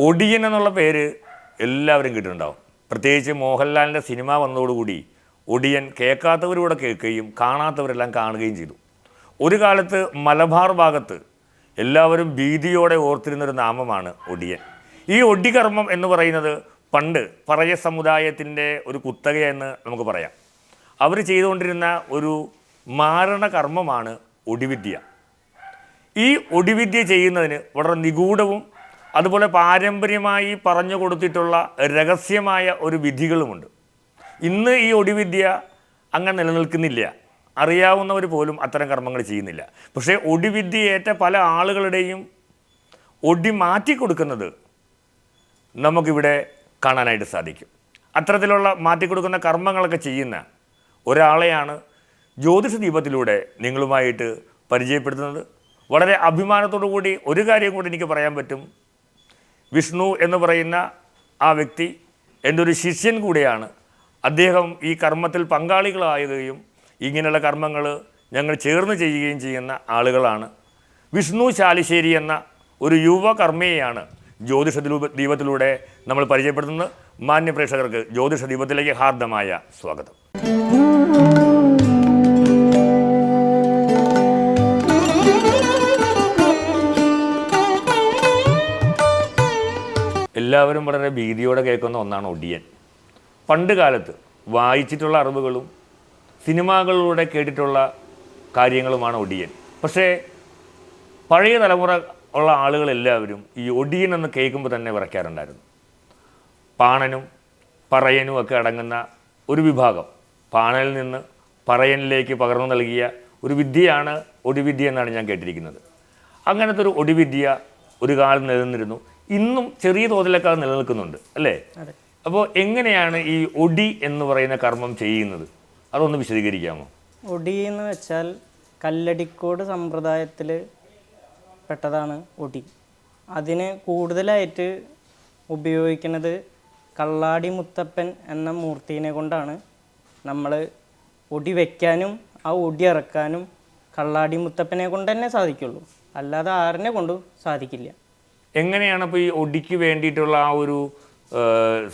ഒടിയൻ എന്നുള്ള പേര് എല്ലാവരും കേട്ടിട്ടുണ്ടാവും. പ്രത്യേകിച്ച് മോഹൻലാലിന്റെ സിനിമ വന്നതോടുകൂടി ഒടിയൻ കേൾക്കാത്തവരൂടെ കേൾക്കുകയും കാണാത്തവരെല്ലാം കാണുകയും ചെയ്തു. ഒരു കാലത്ത് മലബാർ ഭാഗത്ത് എല്ലാവരും ഭീതിയോടെ ഓർത്തിരുന്നൊരു നാമമാണ് ഒടിയൻ. ഈ ഒടികർമ്മം എന്ന് പറയുന്നത് പണ്ട് പറയ സമുദായത്തിന്റെ ഒരു കുത്തകയെന്ന് നമുക്ക് പറയാം. അവർ ചെയ്തുകൊണ്ടിരുന്ന ഒരു മാരണ കർമ്മമാണ് ഒടിവിദ്യ. ഈ ഒടിവിദ്യ ചെയ്യുന്നതിന് വളരെ നിഗൂഢവും അതുപോലെ പാരമ്പര്യമായി പറഞ്ഞു കൊടുത്തിട്ടുള്ള രഹസ്യമായ ഒരു വിധികളുമുണ്ട്. ഇന്ന് ഈ ഒടിവിദ്യ അങ്ങനെ നിലനിൽക്കുന്നില്ല. അറിയാവുന്നവർ പോലും അത്തരം കർമ്മങ്ങൾ ചെയ്യുന്നില്ല. പക്ഷേ ഒടിവിദ്യയേറ്റ പല ആളുകളുടെയും ഒടി മാറ്റി കൊടുക്കുന്നത് നമുക്കിവിടെ കാണാനായിട്ട് സാധിക്കും. അത്തരത്തിലുള്ള മാറ്റിക്കൊടുക്കുന്ന കർമ്മങ്ങളൊക്കെ ചെയ്യുന്ന ഒരാളെയാണ് ജ്യോതിഷ ദീപത്തിലൂടെ നിങ്ങളുമായിട്ട് പരിചയപ്പെടുത്തുന്നത്. വളരെ അഭിമാനത്തോടു കൂടി ഒരു കാര്യം കൂടി എനിക്ക് പറയാൻ പറ്റും. വിഷ്ണു എന്ന് പറയുന്ന ആ വ്യക്തി എന്റെ ഒരു ശിഷ്യൻ കൂടിയാണ്. അദ്ദേഹം ഈ കർമ്മത്തിൽ പങ്കാളികളാകുകയും ഇങ്ങനെയുള്ള കർമ്മങ്ങൾ ഞങ്ങൾ ചേർന്ന് ചെയ്യുകയും ചെയ്യുന്ന ആളുകളാണ്. വിഷ്ണു ശാലിശ്ശേരി എന്ന ഒരു യുവ ജ്യോതിഷ ദീപ- ദീപത്തിലൂടെ നമ്മൾ പരിചയപ്പെടുത്തുന്നത്. മാന്യ പ്രേക്ഷകർക്ക് ജ്യോതിഷ ദീപത്തിലേക്ക് ഹാർദമായ സ്വാഗതം. എല്ലാവരും വളരെ ഭീതിയോടെ കേൾക്കുന്ന ഒന്നാണ് ഒടിയൻ. പണ്ട് കാലത്ത് വായിച്ചിട്ടുള്ള അറിവുകളും സിനിമകളിലൂടെ കേട്ടിട്ടുള്ള കാര്യങ്ങളുമാണ് ഒടിയൻ. പക്ഷേ പഴയ തലമുറ ഉള്ള ആളുകളെല്ലാവരും ഈ ഒടിയൻ എന്ന് കേൾക്കുമ്പോൾ തന്നെ വിറയ്ക്കാറുണ്ടായിരുന്നു. പാണനും പറയനും ഒക്കെ അടങ്ങുന്ന ഒരു വിഭാഗം. പാണനിൽ നിന്ന് പറയനിലേക്ക് പകർന്നു നൽകിയ ഒരു വിദ്യയാണ് ഒടിവിദ്യ എന്നാണ് ഞാൻ കേട്ടിരിക്കുന്നത്. അങ്ങനത്തെ ഒരു ഒടിവിദ്യ ഒരു കാലം നിലനിന്നിരുന്നു. ഇന്നും ചെറിയ തോതിലൊക്കെ അത് നിലനിൽക്കുന്നുണ്ട് അല്ലേ? അപ്പോൾ എങ്ങനെയാണ് ഈ ഒടി എന്ന് പറയുന്ന കർമ്മം ചെയ്യുന്നത്? അതൊന്ന് വിശദീകരിക്കാമോ? ഒടി എന്ന് വെച്ചാൽ കല്ലടിക്കോട് സമ്പ്രദായത്തിൽ പെട്ടതാണ് ഒടി. അതിന് കൂടുതലായിട്ട് ഉപയോഗിക്കുന്നത് കള്ളാടി മുത്തപ്പൻ എന്ന മൂർത്തിനെ കൊണ്ടാണ് നമ്മൾ ഒടി വയ്ക്കാനും ആ ഒടി ഇറക്കാനും കള്ളാടി മുത്തപ്പനെ കൊണ്ട് തന്നെ സാധിക്കുള്ളൂ. അല്ലാതെ ആരനെ കൊണ്ടും സാധിക്കില്ല. എങ്ങനെയാണ് ഇപ്പോൾ ഈ ഒടിക്ക് വേണ്ടിയിട്ടുള്ള ആ ഒരു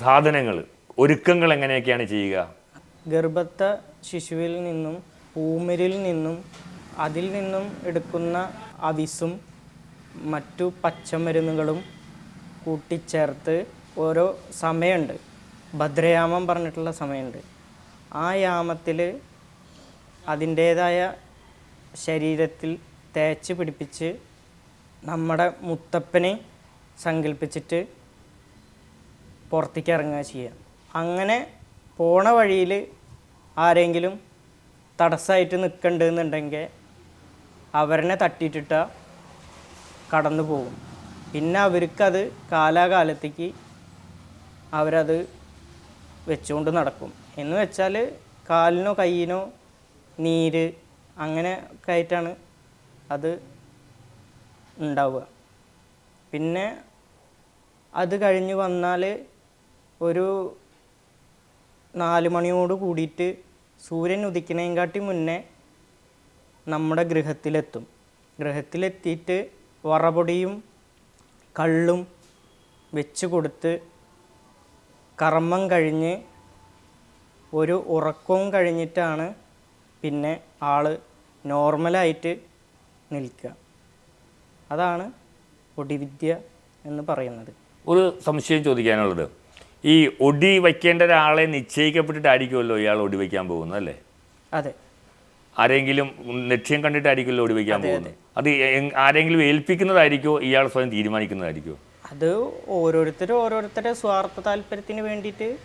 സാധനങ്ങൾ ഒരുക്കങ്ങൾ എങ്ങനെയൊക്കെയാണ് ചെയ്യുക? ഗർഭത്തെ ശിശുവിൽ നിന്നും ഊമരിൽ നിന്നും അതിൽ നിന്നും എടുക്കുന്ന അവിസും മറ്റു പച്ചമരുന്നുകളും കൂട്ടിച്ചേർത്ത് ഓരോ സമയമുണ്ട്. ഭദ്രയാമം പറഞ്ഞിട്ടുള്ള സമയമുണ്ട്. ആ യാമത്തിൽ അതിന്റേതായ ശരീരത്തിൽ തേച്ച് പിടിപ്പിച്ച് നമ്മുടെ മുത്തപ്പനെ സങ്കല്പിച്ചിട്ട് പുറത്തേക്ക് ഇറങ്ങുക ചെയ്യുക. അങ്ങനെ പോണ വഴിയിൽ ആരെങ്കിലും തടസ്സമായിട്ട് നിൽക്കണ്ടെന്നുണ്ടെങ്കിൽ അവരനെ തട്ടിയിട്ടിട്ട കടന്നു പോകും. പിന്നെ അവർക്കത് കാലാകാലത്തേക്ക് അവരത് വെച്ചുകൊണ്ട് നടക്കും. എന്ന് വെച്ചാൽ കാലിനോ കയ്യിനോ നീര് അങ്ങനെ ഒക്കെ ആയിട്ടാണ് അത് ഉണ്ടാവുക. പിന്നെ അത് കഴിഞ്ഞ് വന്നാൽ ഒരു നാല് മണിയോട് കൂടിയിട്ട് സൂര്യൻ ഉദിക്കുന്നതിനെക്കാട്ടി മുന്നേ നമ്മുടെ ഗൃഹത്തിലെത്തും. ഗൃഹത്തിലെത്തിയിട്ട് വറപൊടിയും കള്ളും വെച്ച് കൊടുത്ത് കർമ്മം കഴിഞ്ഞ് ഒരു ഉറക്കവും കഴിഞ്ഞിട്ടാണ് പിന്നെ ആൾ നോർമലായിട്ട് നിൽക്കുക. അതാണ് ഒടിവിദ്യ എന്ന് പറയുന്നത്. ഒരു സംശയം ചോദിക്കാനുള്ളത്. ഈ ഒടി വയ്ക്കേണ്ട ഒരാളെ നിശ്ചയിക്കപ്പെട്ടിട്ടായിരിക്കുമല്ലോ ഇയാൾ ഒടി വയ്ക്കാൻ പോകുന്നത് അല്ലേ? അതെ. ആരെങ്കിലും ലക്ഷ്യം കണ്ടിട്ടായിരിക്കുമല്ലോ ഒടി വയ്ക്കാൻ പോകുന്നത്. അത്. ആരെങ്കിലും ഏൽപ്പിക്കുന്നതായിരിക്കോ ഇയാൾ സ്വയം തീരുമാനിക്കുന്നതായിരിക്കോ? അത് ഓരോരുത്തരും ഓരോരുത്തരുടെ സ്വാർത്ഥ താല്പര്യത്തിന് വേണ്ടിയിട്ട്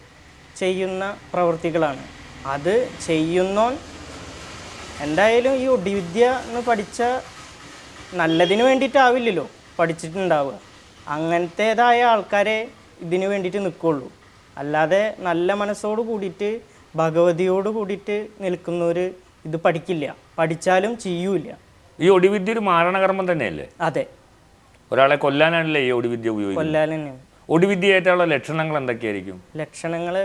ചെയ്യുന്ന പ്രവൃത്തികളാണ്. അത് ചെയ്യുന്നോൻ എന്തായാലും ഈ ഒടിവിദ്യ എന്ന് പഠിച്ച നല്ലതിന് വേണ്ടിയിട്ടാവില്ലല്ലോ പഠിച്ചിട്ടുണ്ടാവുക. അങ്ങനത്തേതായ ആൾക്കാരെ ഇതിനു വേണ്ടിയിട്ട് നിൽക്കുള്ളൂ. അല്ലാതെ നല്ല മനസ്സോട് കൂടിയിട്ട് ഭഗവതിയോട് കൂടിയിട്ട് നിൽക്കുന്നവർ ഇത് പഠിക്കില്ല. പഠിച്ചാലും ചെയ്യൂല ഈ ഒടിവിദ്യ ഒരു മാരണകർമ്മം തന്നെയല്ലേ? അതെ. ഒരാളെ കൊല്ലാനാണല്ലേ ഈ ഒടിവിദ്യ ഉപയോഗിക്കുന്നത്? കൊല്ലാൻ തന്നെയാണ്. ഒടിവിദ്യയായിട്ടുള്ള ലക്ഷണങ്ങൾ എന്തൊക്കെയായിരിക്കും? ലക്ഷണങ്ങൾ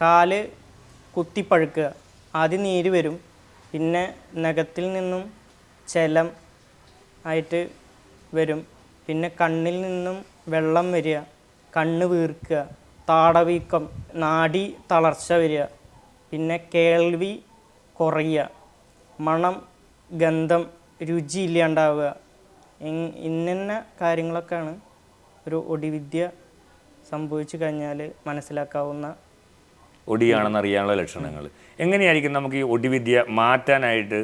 കാൽ കുത്തിപ്പഴുക്കുക ആദ്യം നീര് വരും. പിന്നെ നഖത്തിൽ നിന്നും ചലം ആയിട്ട് വരും. പിന്നെ കണ്ണിൽ നിന്നും വെള്ളം വരിക കണ്ണ് വീർക്കുക താടവീക്കം നാഡി തളർച്ച വരിക പിന്നെ കേൾവി കുറയുക മണം ഗന്ധം രുചി ഇല്ലാണ്ടാവുക. ഇന്നിന്ന കാര്യങ്ങളൊക്കെയാണ് ഒരു ഒടിവിദ്യ സംഭവിച്ചു കഴിഞ്ഞാൽ മനസ്സിലാക്കാവുന്ന ഒടിയാണെന്ന് അറിയാനുള്ള ലക്ഷണങ്ങൾ. എങ്ങനെയായിരിക്കും നമുക്ക് ഈ ഒടിവിദ്യ മാറ്റാനായിട്ട്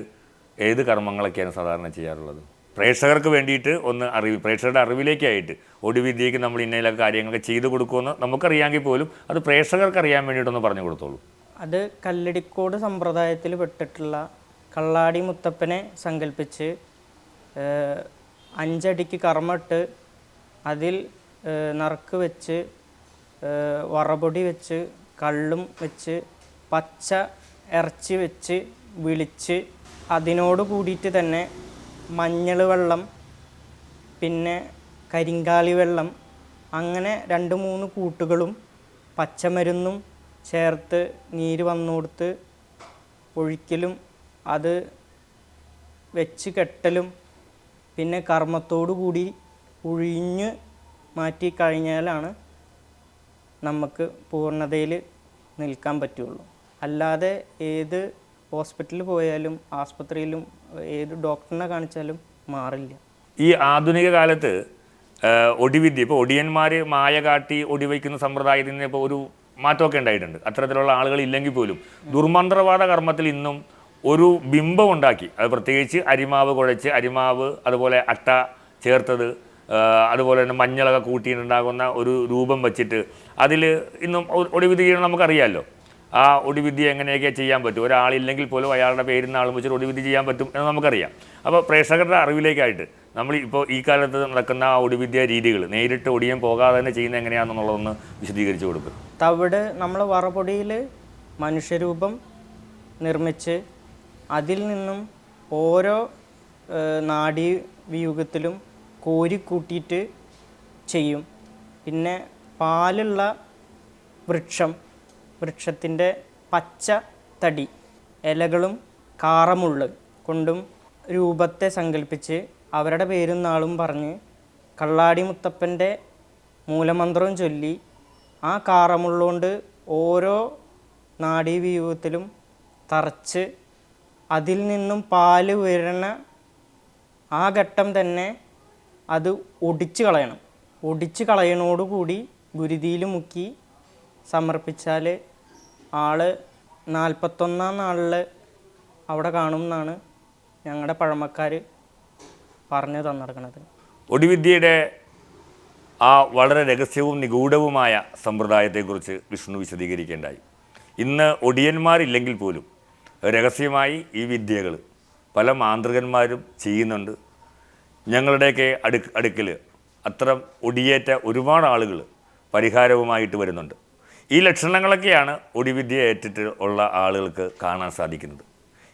ഏത് കർമ്മങ്ങളൊക്കെയാണ് സാധാരണ ചെയ്യാറുള്ളത്? പ്രേക്ഷകർക്ക് വേണ്ടിയിട്ട് ഒന്ന് അറിവ് പ്രേക്ഷകരുടെ അറിവിലേക്കായിട്ട് ഒടുവിദ്യയ്ക്ക് നമ്മൾ ഇന്നയിലൊക്കെ കാര്യങ്ങളൊക്കെ ചെയ്തു കൊടുക്കുമെന്ന് നമുക്കറിയാമെങ്കിൽ പോലും അത് പ്രേക്ഷകർക്ക് അറിയാൻ വേണ്ടിയിട്ടൊന്ന് പറഞ്ഞു കൊടുത്തോളൂ. അത് കല്ലടിക്കോട് സമ്പ്രദായത്തിൽ പെട്ടിട്ടുള്ള കള്ളാടി മുത്തപ്പനെ സങ്കല്പിച്ച് അഞ്ചടിക്ക് കർമ്മട്ട് അതിൽ നറുക്ക് വെച്ച് വറപൊടി വെച്ച് കള്ളും വെച്ച് പച്ച ഇറച്ചി വെച്ച് വിളിച്ച് അതിനോട് കൂടിയിട്ട് തന്നെ മഞ്ഞൾ വെള്ളം പിന്നെ കരിങ്കാളി വെള്ളം അങ്ങനെ രണ്ട് മൂന്ന് കൂട്ടുകളും പച്ചമരുന്നും ചേർത്ത് നീര് വന്നുകൊടുത്ത് ഒഴിക്കലും അത് വെച്ച് കെട്ടലും പിന്നെ കൂടി ഒഴിഞ്ഞ് മാറ്റി കഴിഞ്ഞാലാണ് നമുക്ക് പൂർണതയിൽ നിൽക്കാൻ പറ്റുള്ളൂ. അല്ലാതെ ഏത് ഹോസ്പിറ്റലിൽ പോയാലും ആസ്പത്രിയിലും ഏത് ഡോക്ടറിനെ കാണിച്ചാലും മാറില്ല. ഈ ആധുനിക കാലത്ത് ഒടിവിദ്യ ഇപ്പോൾ ഒടിയന്മാർ മായ കാട്ടി ഒടിവയ്ക്കുന്ന സമ്പ്രദായത്തിൽ നിന്ന് ഇപ്പോൾ ഒരു മാറ്റമൊക്കെ ഉണ്ടായിട്ടുണ്ട്. അത്തരത്തിലുള്ള ആളുകൾ ഇല്ലെങ്കിൽ പോലും. ദുർമന്ത്രവാദ കർമ്മത്തിൽ ഇന്നും ഒരു ബിംബം ഉണ്ടാക്കി. അത് പ്രത്യേകിച്ച് അരിമാവ് കുഴച്ച് അരിമാവ് അതുപോലെ അട്ട ചേർത്തത് അതുപോലെ തന്നെ മഞ്ഞളൊക്കെ കൂട്ടിയിട്ടുണ്ടാകുന്ന ഒരു രൂപം വച്ചിട്ട് അതിൽ ഇന്നും ഒടിവിധി ചെയ്യണം നമുക്കറിയാമല്ലോ ആ ഒടിവിദ്യ എങ്ങനെയൊക്കെ ചെയ്യാൻ പറ്റും? ഒരാളില്ലെങ്കിൽ പോലും അയാളുടെ പേരിൽ ആളും വെച്ചിട്ട് ഒടിവിദ്യ ചെയ്യാൻ പറ്റും എന്ന് നമുക്കറിയാം. അപ്പോൾ പ്രേക്ഷകരുടെ അറിവിലേക്കായിട്ട് നമ്മൾ ഇപ്പോൾ ഈ കാലത്ത് നടക്കുന്ന ആ ഒടിവിദ്യ രീതികൾ നേരിട്ട് ഒടിയാൻ പോകാതെ തന്നെ ചെയ്യുന്നത് എങ്ങനെയാണെന്നുള്ളതൊന്ന് വിശദീകരിച്ച് കൊടുക്കും. തവിട് നമ്മൾ വറപൊടിയിൽ മനുഷ്യരൂപം നിർമ്മിച്ച് അതിൽ നിന്നും ഓരോ നാഡീ വ്യൂഹത്തിലും കോരിക്കൂട്ടിയിട്ട് ചെയ്യും. പിന്നെ പാലുള്ള വൃക്ഷം വൃക്ഷത്തിന്റെ പച്ച തടി ഇലകളും കാറമുള്ള് കൊണ്ടും രൂപത്തെ സങ്കല്പിച്ച് അവരുടെ പേരും നാളും പറഞ്ഞ് കള്ളാടി മുത്തപ്പന്റെ മൂലമന്ത്രവും ചൊല്ലി ആ കാറമുള്ളുകൊണ്ട് ഓരോ നാഡീവ്യൂഹത്തിലും തറച്ച് അതിൽ നിന്നും പാൽ വരുന്ന ആ ഘട്ടം തന്നെ അത് ഒടിച്ച് കളയണം. ഒടിച്ച് കളയണോടുകൂടി ഗുരുതിയിൽ മുക്കി സമർപ്പിച്ചാൽ ആൾ നാൽപ്പത്തൊന്നാം നാളിൽ അവിടെ കാണും എന്നാണ് ഞങ്ങളുടെ പഴമക്കാർ പറഞ്ഞു തന്നിരിക്കണത് ഒടിവിദ്യയുടെ ആ വളരെ രഹസ്യവും നിഗൂഢവുമായ സമ്പ്രദായത്തെക്കുറിച്ച് വിഷ്ണു വിശദീകരിക്കേണ്ടായി. ഇന്ന് ഒടിയന്മാരില്ലെങ്കിൽ പോലും രഹസ്യമായി ഈ വിദ്യകൾ പല മാന്ത്രികന്മാരും ചെയ്യുന്നുണ്ട്. ഞങ്ങളുടെയൊക്കെ അടുക്ക് അടുക്കൽ അത്തരം ഒടിയേറ്റ ഒരുപാട് ആളുകൾ പരിഹാരവുമായിട്ട് വരുന്നുണ്ട്. ഈ ലക്ഷണങ്ങളൊക്കെയാണ് ഒടിവിദ്യ ഏറ്റിട്ട് ഉള്ള ആളുകൾക്ക് കാണാൻ സാധിക്കുന്നത്.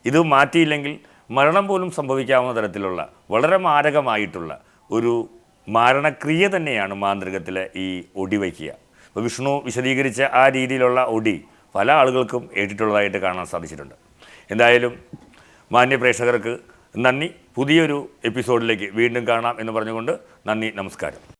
ഇത് മാറ്റിയില്ലെങ്കിൽ മരണം പോലും സംഭവിക്കാവുന്ന തരത്തിലുള്ള വളരെ മാരകമായിട്ടുള്ള ഒരു മാരണക്രിയ തന്നെയാണ് മാന്ത്രികത്തിലെ ഈ ഒടി വയ്ക്കുക അപ്പോൾ വിഷ്ണു വിശദീകരിച്ച ആ രീതിയിലുള്ള ഒടി പല ആളുകൾക്കും ഏറ്റിട്ടുള്ളതായിട്ട് കാണാൻ സാധിച്ചിട്ടുണ്ട്. എന്തായാലും മാന്യ പ്രേക്ഷകർക്ക് നന്ദി. പുതിയൊരു എപ്പിസോഡിലേക്ക് വീണ്ടും കാണാം എന്ന് പറഞ്ഞുകൊണ്ട് നന്ദി നമസ്കാരം.